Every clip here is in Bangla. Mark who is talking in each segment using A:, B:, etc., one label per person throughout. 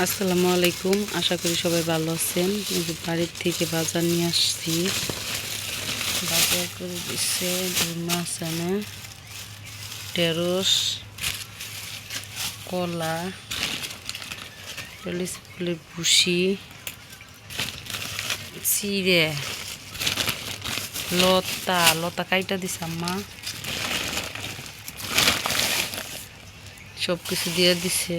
A: আসসালামু আলাইকুম। আশা করি সবাই ভালো আছেন। বাড়ির থেকে বাজার নিয়ে আসছি। বাজার করে দিচ্ছে মাছ আনে ঢেঁড়স, কলা ইলিশ ফুলের ভুসি, চিড়ে, লতা। লতা কাইটা দিছে আম্মা। সব কিছু দিয়ে দিছে।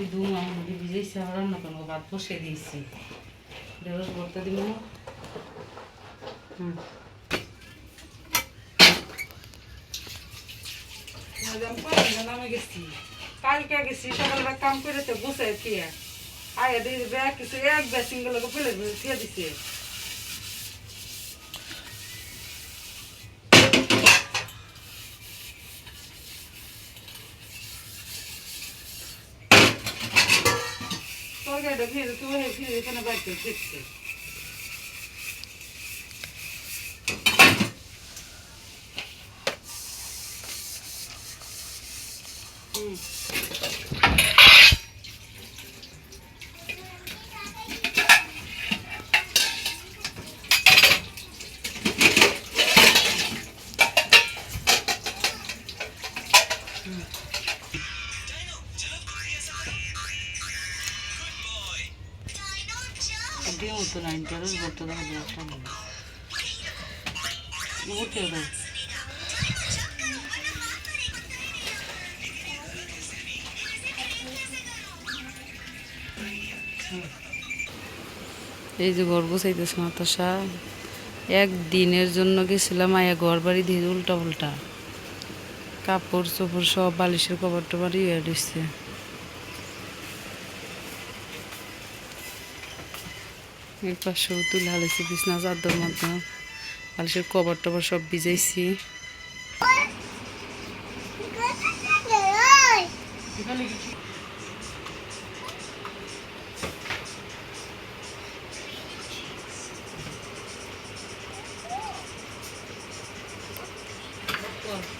A: ভিজাবো দিদু আমাকে ভিজাইছে আমার রান্না করব ভাত বসে দিয়েছি। ঢেঁড়স ভর্তা দিব হুম।
B: কালকে গেছি সকালবেলা কাম করে তো বসে থিয়া আয় দিয়ে কিছু এক ব্যাগ সিঙ্গল থিয়া দিছে তরকারিটা দেখি ফিরে এখানে বাইকে ফিরছে
A: দেখা যায় একটা নেই উঠে দাও। এই যে ঘর বসাইতেছে মাতাসা একদিনের জন্য গেছিলাম, আয়া ঘর বাড়ি দিয়ে উল্টা উল্টা কাপড় চোপড় সব বালিশের কভার টভার ইয়ে এর পাশেও তুলে হালাইছি বিছনা চাদর মতো বালিশের কভার টভার সব ভিজাইছি।
B: এত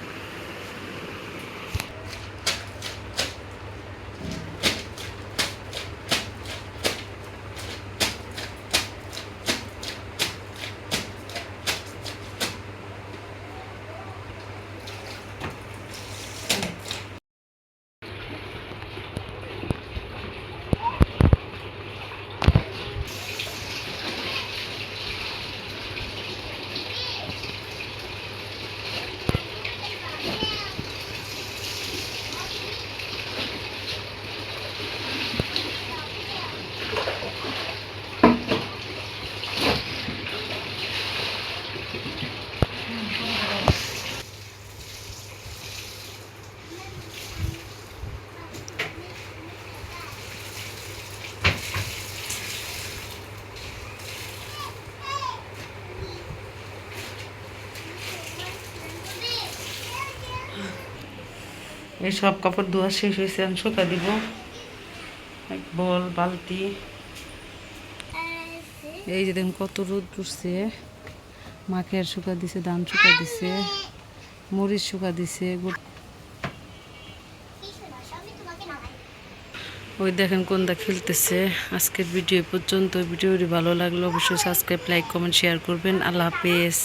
A: এই সব কাপড় ধোয়া শেষ হয়েছে, আমি শুকা দিব। এক বল, বালতি। এই যে দেখুন কত রোদ উঠছে মাকে আর শুকা দিছে, ধান শুকা দিছে, মরিচ শুকা দিছে ওই দেখেন কোনটা খেলতেছে। আজকের ভিডিও পর্যন্ত। ভিডিওটি ভালো লাগলে অবশ্যই সাবস্ক্রাইব, লাইক, কমেন্ট, শেয়ার করবেন। আল্লাহ হাফেজ।